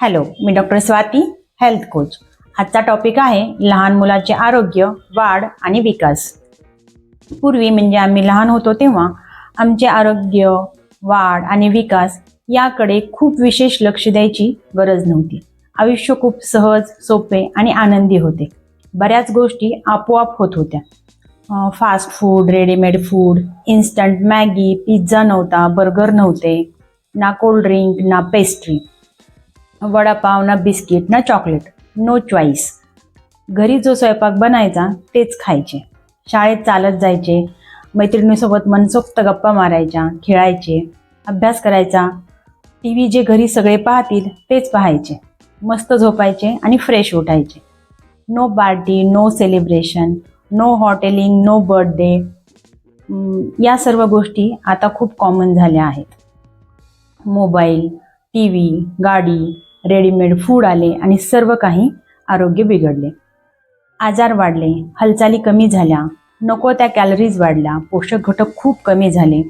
Hello मी doctor Swati health coach आजचा topic आहे लहान मुलाचे आरोग्य वाढ आणि विकास. पूर्वी म्हणजे आम्ही लहान होतो तेव्हा आमचे आरोग्य वाढ आणि विकास याकडे खूप विशेष लक्ष द्यायची गरज नव्हती. आयुष्य खूप सहज सोपे आणि आनंदी होते. बऱ्याच गोष्टी आपोआप होत होत्या. Fast food readymade food instant Maggi pizza नव्हता बर्गर नव्हते ना कोल्ड ड्रिंक ना पेस्ट्री वडापाव ना बिस्किट ना चॉकलेट. नो चॉईस घरी जो स्वयंपाक बनायचा तेच खायचे. शाळेत चालत जायचे. मैत्रिणीसोबत मनसोक्त गप्पा मारायच्या खेळायचे. अभ्यास करायचा. टी व्ही जे घरी सगळे पाहतील तेच पाहायचे. मस्त झोपायचे आणि fresh उठायचे. No party no celebration no hoteling no birthday या सर्व गोष्टी आता खूप कॉमन झाल्या आहेत. मोबाईल टी व्ही गाडी रेडीमेड फूड आले आणि सर्व काही आरोग्य बिघडले. आजार वाढले हालचाली कमी झाल्या नको त्या कॅलरीज वाढल्या पोषक घटक खूप कमी झाले.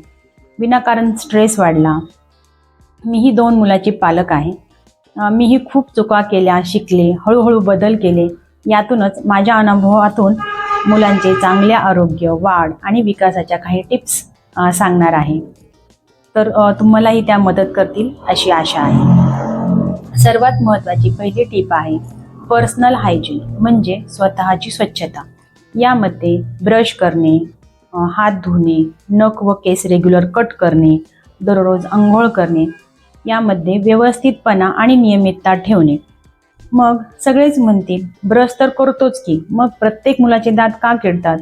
विनाकारण स्ट्रेस वाढला. मीही दोन मुलाची पालक आहे. मीही खूप चुका केल्या शिकले हळूहळू बदल केले. यातूनच माझ्या अनुभवातून मुलांचे चांगले आरोग्य वाढ आणि विकासाच्या काही टिप्स सांगणार आहे. तर तुम्हालाही त्या मदत करतील अशी आशा आहे. सर्वात महत्त्वाची पहिली टीप आहे पर्सनल हायजीन म्हणजे स्वतःची स्वच्छता. यामध्ये ब्रश करणे हात धुणे नख व केस रेग्युलर कट करणे दररोज आंघोळ करणे यामध्ये व्यवस्थितपणा आणि नियमितता ठेवणे. मग सगळेच म्हणतील ब्रश तर करतोच की मग प्रत्येक मुलाचे दात का किडतात?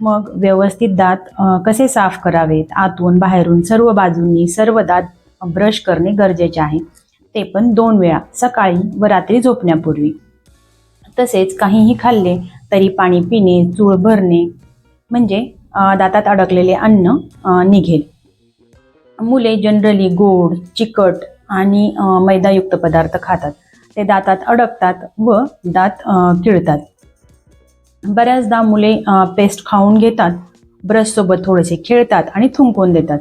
मग व्यवस्थित दात कसे साफ करावेत? आतून बाहेरून सर्व बाजूंनी सर्व दात ब्रश करणे गरजेचे आहे. ते पण दोन वेळा सकाळी व रात्री झोपण्यापूर्वी. तसेच काहीही खाल्ले तरी पाणी पिणे चूळ भरणे म्हणजे दातात अडकलेले अन्न निघेल. मुले जनरली गोड चिकट आणि मैदायुक्त पदार्थ खातात. ते दातात अडकतात व दात किळतात. बऱ्याचदा मुले पेस्ट खाऊन घेतात ब्रशसोबत थोडेसे खेळतात आणि थुंकून देतात.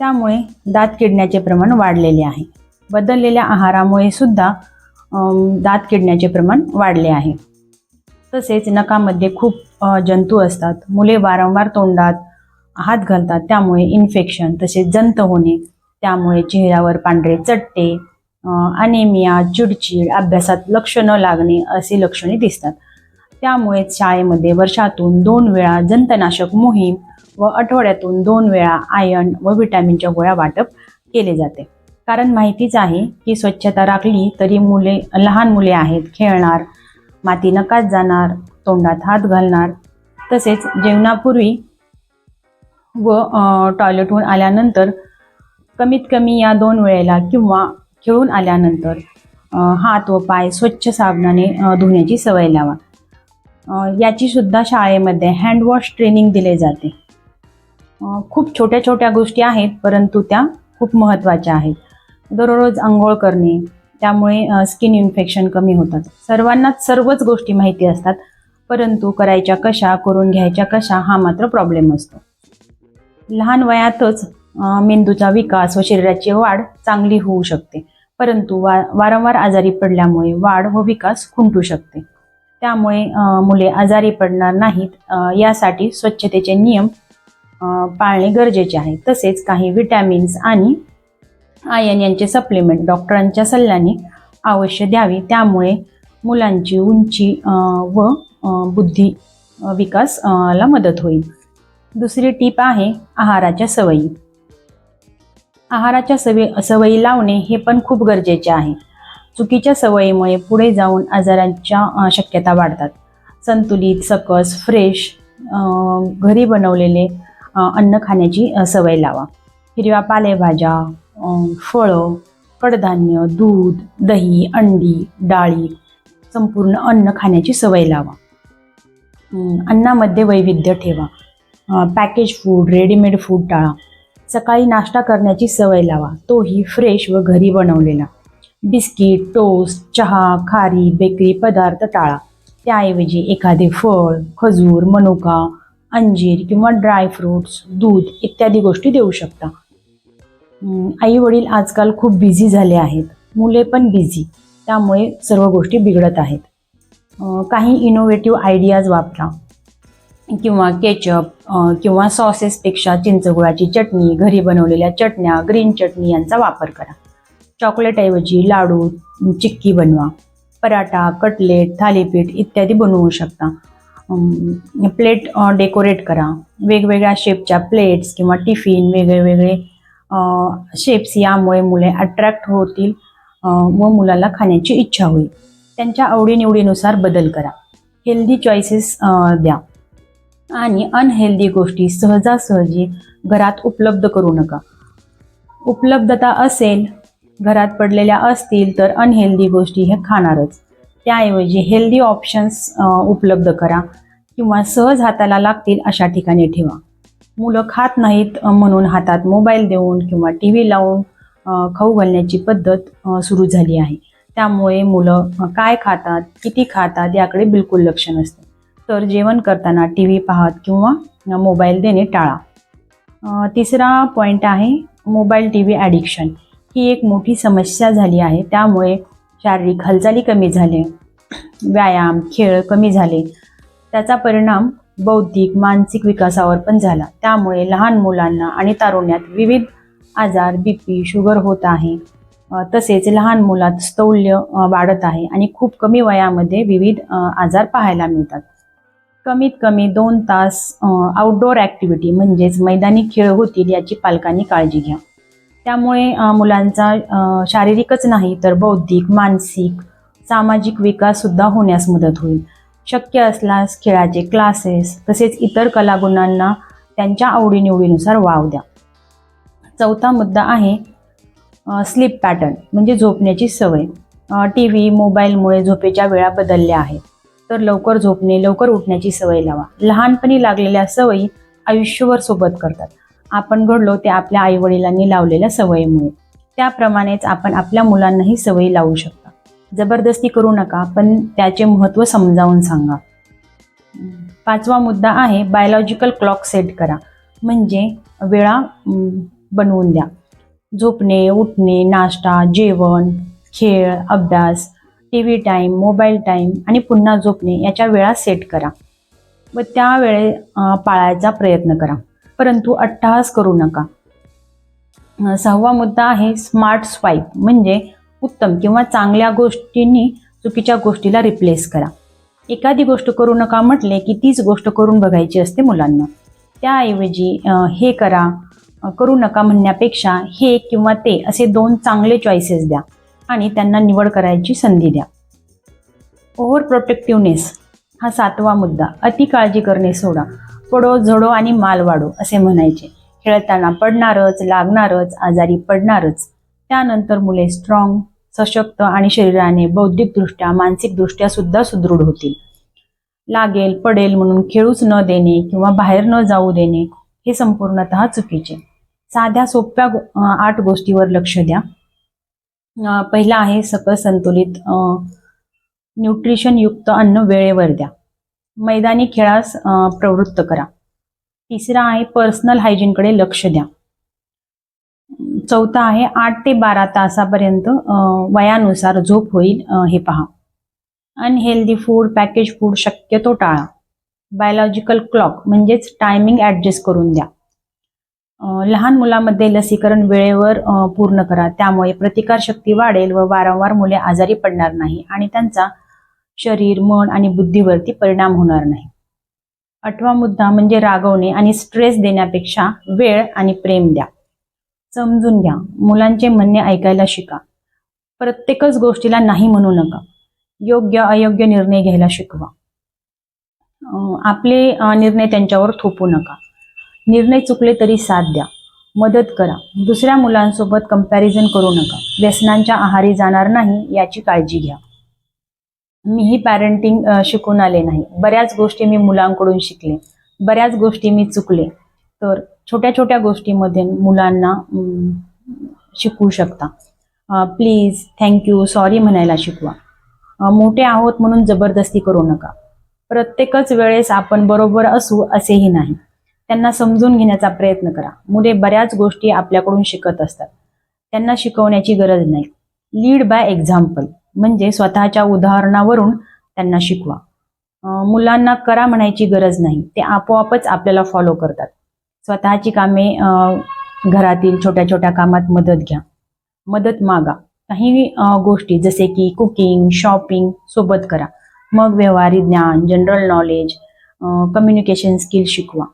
त्यामुळे दात किडण्याचे प्रमाण वाढलेले आहे. बदललेल्या आहारामुळे सुद्धा दात किडण्याचे प्रमाण वाढले आहे. तसेच नकामध्ये खूप जंतू असतात. मुले वारंवार तोंडात हात घालतात. त्यामुळे इन्फेक्शन तसेच जंत होणे त्यामुळे चेहऱ्यावर पांढरे चट्टे अनेमिया चिडचिड अभ्यासात लक्ष न लागणे असे लक्षणे दिसतात. त्यामुळेच शाळेमध्ये वर्षातून दोन वेळा जंतनाशक मोहीम व आठवड्यातून दोन वेळा आयर्न व विटॅमिनच्या गोळ्या वाटप केले जाते. कारण माहितीच आहे की स्वच्छता राखली तरी मुले लहान मुले आहेत खेळणार माती नकात जाणार तोंडात हात घालणार. तसेच जेवणापूर्वी व टॉयलेटहून आल्यानंतर कमीत कमी या दोन वेळेला किंवा खेळून आल्यानंतर हात व पाय स्वच्छ साबणाने धुण्याची सवय लावा. याचीसुद्धा याची सुद्धा शाळेमध्ये हँडवॉश ट्रेनिंग दिले जाते. खूप छोट्या छोट्या गोष्टी आहेत परंतु त्या खूप महत्त्वाच्या आहेत. दररोज आंघोळ करणे त्यामुळे स्किन इन्फेक्शन कमी होतात. सर्वांनाच सर्वच गोष्टी माहिती असतात परंतु करायच्या कशा करून घ्यायच्या कशा हा मात्र प्रॉब्लेम असतो. लहान वयातच मेंदूचा विकास व शरीराची वाढ चांगली होऊ शकते परंतु वा वारंवार आजारी पडल्यामुळे वाढ व विकास खुंटू शकते. त्यामुळे मुले आजारी पडणार नाहीत यासाठी स्वच्छतेचे नियम पाळणे गरजेचे आहे. तसेच काही विटॅमिन्स आणि आयन यांचे सप्लिमेंट डॉक्टरांच्या सल्ल्याने अवश्य द्यावी. त्यामुळे मुलांची उंची व बुद्धी विकास ला मदत होईल. दुसरी टीप आहे आहाराच्या सवयी. आहाराच्या सवयी सवयी लावणे हे पण खूप गरजेचे आहे. चुकीच्या सवयीमुळे पुढे जाऊन आजारांच्या शक्यता वाढतात. संतुलित सकस फ्रेश घरी बनवलेले अन्न खाण्याची सवय लावा. हिरव्या पालेभाज्या फळं कडधान्य दूध दही अंडी डाळी संपूर्ण अन्न खाण्याची सवय लावा. अन्नामध्ये वैविध्य ठेवा. पॅकेज फूड रेडीमेड फूड टाळा. सकाळी नाश्ता करण्याची सवय लावा. तोही फ्रेश व घरी बनवलेला. बिस्किट टोस्ट चहा खारी बेकरी पदार्थ टाळा. त्याऐवजी एखादे फळ खजूर मनुका अंजीर किंवा ड्रायफ्रुट्स दूध इत्यादी गोष्टी देऊ शकता. आई वडील आजकाल खूप बिझी झाले आहेत. मुले पण बिझी त्यामुळे सर्व गोष्टी बिघडत आहेत. काही इनोव्हेटिव्ह आयडियाज वापरा. किंवा केचप किंवा सॉसेसपेक्षा चिंचगुळाची चटणी घरी बनवलेल्या चटण्या ग्रीन चटणी यांचा वापर करा. चॉकलेटऐवजी लाडू चिक्की बनवा. पराठा कटलेट थालीपीठ इत्यादी बनवू शकता. प्लेट डेकोरेट करा. वेगवेगळ्या शेपच्या प्लेट्स किंवा टिफिन वेगळे वेगळे शेप्स यामुळे मुले अट्रॅक्ट होतील व मुलाला खाण्याची इच्छा होईल. त्यांच्या आवडीनिवडीनुसार बदल करा. हेल्दी चॉईसेस द्या. आणि अनहेल्दी गोष्टी सहजासहजी घरात उपलब्ध करू नका. उपलब्धता असेल घरात पडलेल्या असतील तर अनहेल्दी गोष्टी हे खाणारच. त्याऐवजी हेल्दी ऑप्शन्स उपलब्ध करा किंवा सहज हाताला लागतील अशा ठिकाणी ठेवा. मुलं खात नाहीत म्हणून हातात मोबाईल देऊन किंवा टी व्ही लावून खाऊ घालण्याची पद्धत सुरू झाली आहे. त्यामुळे मुलं काय खातात किती खातात याकडे बिलकुल लक्ष नसते. तर जेवण करताना टी व्ही पाहत किंवा मोबाईल देणे टाळा. तिसरा पॉईंट आहे मोबाईल टी व्ही ॲडिक्शन ही एक मोठी समस्या झाली आहे. त्यामुळे शारीरिक हालचाली कमी झाले व्यायाम खेळ कमी झाले. त्याचा परिणाम बौद्धिक मानसिक विकासावर पण झाला. त्यामुळे लहान मुलांना आणि तारुण्यात विविध आजार बी पी शुगर होत आहे. तसेच लहान मुलात स्थौल्य वाढत आहे आणि खूप कमी वयामध्ये विविध आजार पाहायला मिळतात. कमीत कमी दोन तास आउटडोअर ॲक्टिव्हिटी म्हणजेच मैदानी खेळ होतील याची पालकांनी काळजी घ्या. त्यामुळे मुलांचा शारीरिकच नाही तर बौद्धिक मानसिक सामाजिक विकाससुद्धा होण्यास मदत होईल. शक्य असल्यास खेळाचे क्लासेस तसेच इतर कलागुणांना त्यांच्या आवडीनिवडीनुसार वाव द्या. चौथा मुद्दा आहे स्लीप पॅटर्न म्हणजे झोपण्याची सवय. टी व्ही मोबाईलमुळे झोपेच्या वेळा बदलल्या आहेत. तर लवकर झोपणे लवकर उठण्याची सवय लावा. लहानपणी लागलेल्या सवयी आयुष्यभर सोबत करतात. आपण घडलो ते आपल्या आईवडिलांनी लावलेल्या सवयीमुळे. त्याप्रमाणेच आपण आपल्या मुलांनाही सवयी लावू शकतो. जबरदस्ती करू नका पण त्याचे महत्त्व समजावून सांगा. पाचवा मुद्दा आहे बायोलॉजिकल क्लॉक सेट करा. म्हणजे वेळा बनवून द्या. झोपणे उठणे नाश्ता जेवण खेळ अभ्यास T V time mobile time आणि पुन्हा झोपणे याच्या वेळा सेट करा. व त्या वेळे पाळायचा प्रयत्न करा. परंतु अट्टहास करू नका. सहावा मुद्दा आहे स्मार्ट स्वाईप म्हणजे उत्तम किंवा चांगल्या गोष्टींनी चुकीच्या गोष्टीला रिप्लेस करा. एखादी गोष्ट करू नका म्हटले की तीच गोष्ट करून बघायची असते मुलांना. त्याऐवजी हे करा करू नका म्हणण्यापेक्षा हे किंवा ते असे दोन चांगले चॉईसेस द्या आणि त्यांना निवड करायची संधी द्या. ओव्हर प्रोटेक्टिव्हनेस हा सातवा मुद्दा. अति काळजी करणे सोडा. पडो झडो आणि माल वाढो असे म्हणायचे. खेळताना पडणारच लागणारच आजारी पडणारच. त्यानंतर मुले स्ट्रॉंग सशक्त आणि शरीराने बौद्धिकदृष्ट्या मानसिकदृष्ट्या सुद्धा सुदृढ होतील. लागेल पडेल म्हणून खेळूच न देणे किंवा बाहेर न जाऊ देणे हे संपूर्णतः चुकीचे. साध्या सोप्या आठ गोष्टीवर लक्ष द्या. पहिला आहे सकल संतुलित अं, न्यूट्रिशनयुक्त अन्न वेळेवर द्या. मैदानी खेळास प्रवृत्त करा. तिसरा आहे पर्सनल हायजीनकडे लक्ष द्या. चौथा आहे आठ ते बारा तासापर्यंत वयानुसार झोप होईल हे पहा. अनहेल्दी फूड पॅकेज फूड शक्यतो टाळा. बायोलॉजिकल क्लॉक म्हणजेच टायमिंग ॲडजस्ट करून द्या. लहान मुलामध्ये लसीकरण वेळेवर पूर्ण करा. त्यामुळे प्रतिकारशक्ती वाढेल व वारंवार मुले आजारी पडणार नाही आणि त्यांचा शरीर मन आणि बुद्धीवरती परिणाम होणार नाही. आठवा मुद्दा म्हणजे रागवणे आणि स्ट्रेस देण्यापेक्षा वेळ आणि प्रेम द्या. समजून घ्या. मुलांचे म्हणणे ऐकायला शिका. प्रत्येकच गोष्टीला नाही म्हणू नका. योग्य अयोग्य निर्णय घ्यायला शिकवा. आपले निर्णय त्यांच्यावर थोपू नका. निर्णय चुकले तरी साथ द्या. मदत करा. दुसऱ्या मुलांसोबत कंपॅरिझन करू नका. व्यसनांच्या आहारी जाणार नाही याची काळजी घ्या. मीही पॅरेंटिंग शिकून आले नाही. बऱ्याच गोष्टी मी मुलांकडून शिकले. बऱ्याच गोष्टी मी चुकले. तर छोट्या छोट्या गोष्टीमध्ये मुलांना शिकवू शकता. प्लीज थँक्यू सॉरी म्हणायला शिकवा. मोठे आहोत म्हणून जबरदस्ती करू नका. प्रत्येकच वेळेस आपण बरोबर असू असेही नाही. त्यांना समजून घेण्याचा प्रयत्न करा. मुले बऱ्याच गोष्टी आपल्याकडून शिकत असतात. त्यांना शिकवण्याची गरज नाही. लीड बाय एक्झाम्पल म्हणजे स्वतःच्या उदाहरणावरून त्यांना शिकवा. मुलांना करा म्हणायची गरज नाही. ते आपोआपच आपल्याला फॉलो करतात. स्वतःची कामे घरातील छोट्या छोट्या कामात मदत घ्या. मदत मागा. काही गोष्टी जसे की कुकिंग शॉपिंग सोबत करा. मग व्यवहारी ज्ञान जनरल नॉलेज कम्युनिकेशन स्किल शिकवा.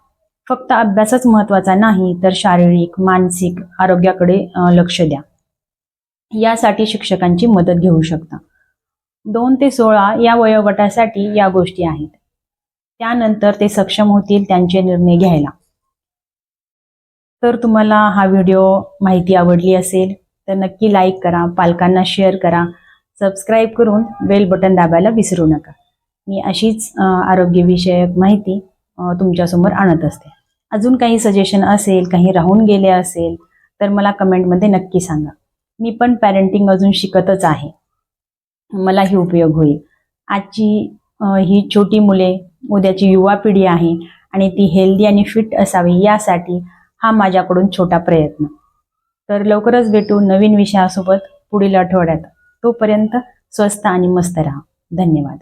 फक्त अभ्यासच महत्त्वाचा नाही तर शारीरिक मानसिक आरोग्याकडे लक्ष द्या. यासाठी शिक्षकांची मदत घेऊ शकता. दोन ते सोळा या वयोगटासाठी या गोष्टी आहेत. त्यानंतर ते सक्षम होतील त्यांचे निर्णय घ्यायला. तर तुम्हाला हा व्हिडिओ माहिती आवडली असेल तर नक्की लाईक करा पालकांना शेअर करा. सबस्क्राईब करून बेल बटन दाबायला विसरू नका. मी अशीच आरोग्यविषयक माहिती तुमच्यासमोर आणत असते. अजून काही सजेशन असेल काही राहून गेले असेल तर मला कमेंटमध्ये नक्की सांगा. मी पण पॅरेंटिंग अजून शिकतच आहे. मलाही उपयोग होईल. आजची ही छोटी मुले उद्याची युवा पिढी आहे आणि ती हेल्दी आणि फिट असावी यासाठी हा माझ्याकडून छोटा प्रयत्न. तर लवकरच भेटू नवीन विषयासोबत पुढील आठवड्यात. तोपर्यंत स्वस्त आणि मस्त राहा. धन्यवाद.